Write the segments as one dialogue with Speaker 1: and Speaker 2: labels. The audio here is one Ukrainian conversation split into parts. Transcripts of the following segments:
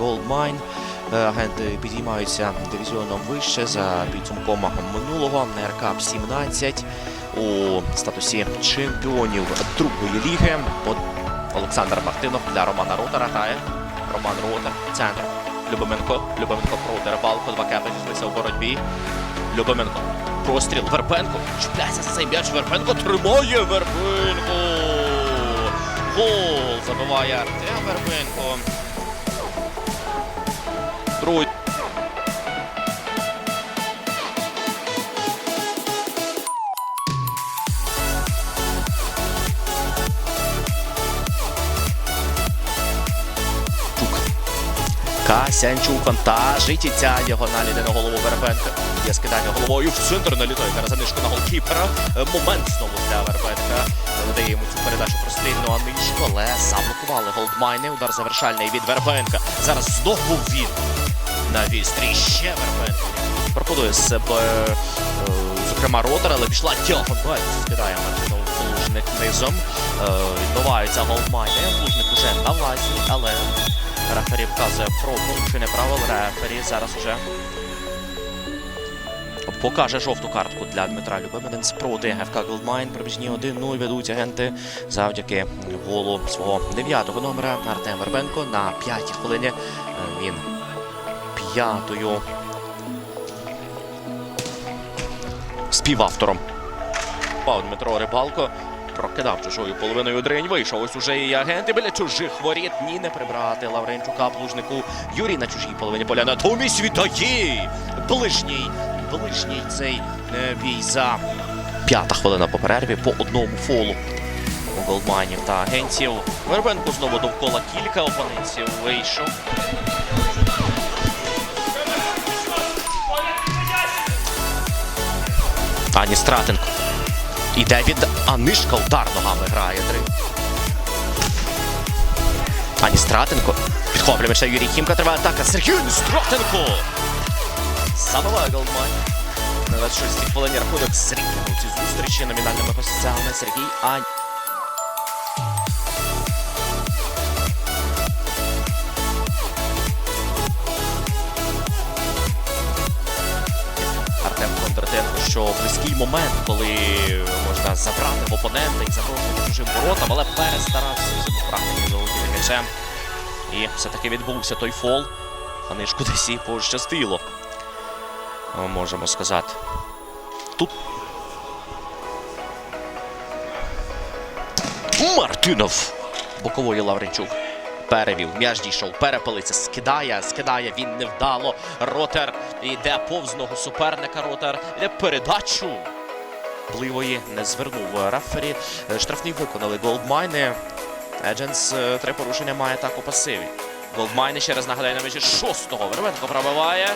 Speaker 1: Goldmine. Е, Агенти підіймаються дивізіоном вище за підсумком минулого РК 17 у статусі чемпіонів другої ліги. Олександр Мартинов для Романа Ротера грає. Роман Ротер, центр. Любименко. Любименко проти Рибалко. Два кепи зійшлися у боротьбі. Любименко. Простріл. Вербенко. Чіпляється за цей м'яч. Вербенко тримає Вербенко. Гол забиває Артем Вербенко. Другий. Чук. Касянчук вантажить і ця діагональ іде на голову Вербенка. Є скидання головою в центр налітає на занишку на голкіпера. Момент знову для Вербенка. Видає йому цю передачу прострільну Анишку, але заблокували голдмайни. Удар завершальний від Вербенка. Зараз знову він на вістрі. Ще Вербенко. Пропонує з себе, е, зокрема, ротор, але пішла діагональ. Скидає Мартинов Лужник низом. Е, Відбиваються голдмайни. Лужник уже на власні, але рефері вказує про порушення правил. Рефері зараз уже покаже жовту картку для Дмитра Любиминець проти ФК Голдмайн. Пробіжні 1-0 ведуть агенти завдяки голу свого дев'ятого номера Артем Вербенко на п'ятій хвилині. Е, Він п'ятою співавтором. Пав Дмитро Рибалко прокидав чужою половиною дринь. Вийшов ось уже і агенти біля чужих воріт. Ні, не прибрати Лавренчука, плужнику. Юрій на чужій половині поля. Натомість віддає ближній, ближній цей е, бій за п'ята хвилина по перерві по одному фолу. У та агентів. Вербенко знову довкола кілька опонентів вийшов. Ані Стратенко. Іде від Анишка удар ногами грає. Три. Ані Стратенко. Підхоплює м'яча Юрій Хімка. Триває атака. Сергій Стратенко. Забиває голмай. На 26-й хвилині рахунок Сергій. ці зустрічі номінальними гостями Сергій Ань. Що близький момент, коли можна забрати в опонента і загрожувати чужим воротам, але перестарався з практики залетіти м'ячем. І все-таки відбувся той фол. А нишку десь і пощастило. Можемо сказати. Тут. Мартинов. Бокової Лавренчук. Перевів, М'яж дійшов, перепилиться, скидає, скидає, він невдало. Ротер йде повз ногу суперника. Ротер йде передачу. Бливої не звернув рефері. Е, Штрафний виконали голдмайни. Едженс е, три порушення має так у пасиві. Голдмайни ще раз нагадаю на межі шостого. Вербенко пробиває.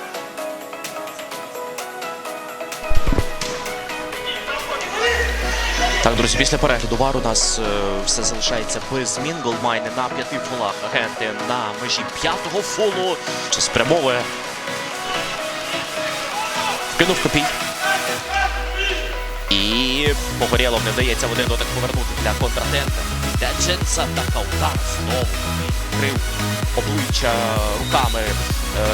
Speaker 1: Так, друзі, після перегляду вар у нас е, все залишається без змін. Голдмайни на п'яти фолах. Агенти на межі п'ятого фолу. Чи спрямовує. Вкинув копій. І Погорєлов не вдається в один дотик повернути для контратента. Для Дженса та удар знову. Крив обличчя руками е,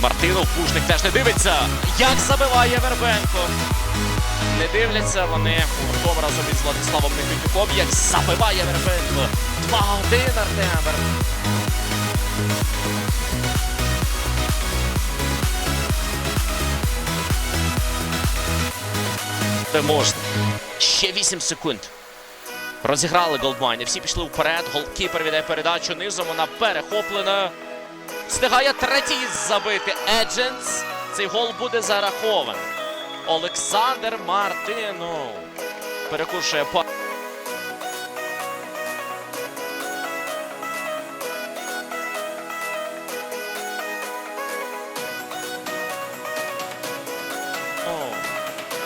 Speaker 1: Мартинов. Пушник теж не дивиться. Як забиває Вербенко. Не дивляться вони гуртом разом із Владиславом Никитюком, як забиває Вербенко. 2-1 Артем Вербенко. Можна. Ще 8 секунд. Розіграли голдмайни. Всі пішли вперед. Голкіпер віддає передачу низом. Вона перехоплена. Встигає третій забити. Едженс. Цей гол буде зарахований. Олександр Мартинов. Перекушує па.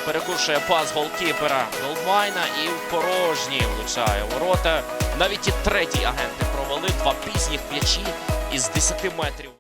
Speaker 1: Перекушує пас голкіпера Голдмайна і в порожні влучає ворота. Навіть і третій агенти провели два пізніх м'ячі із 10 метрів.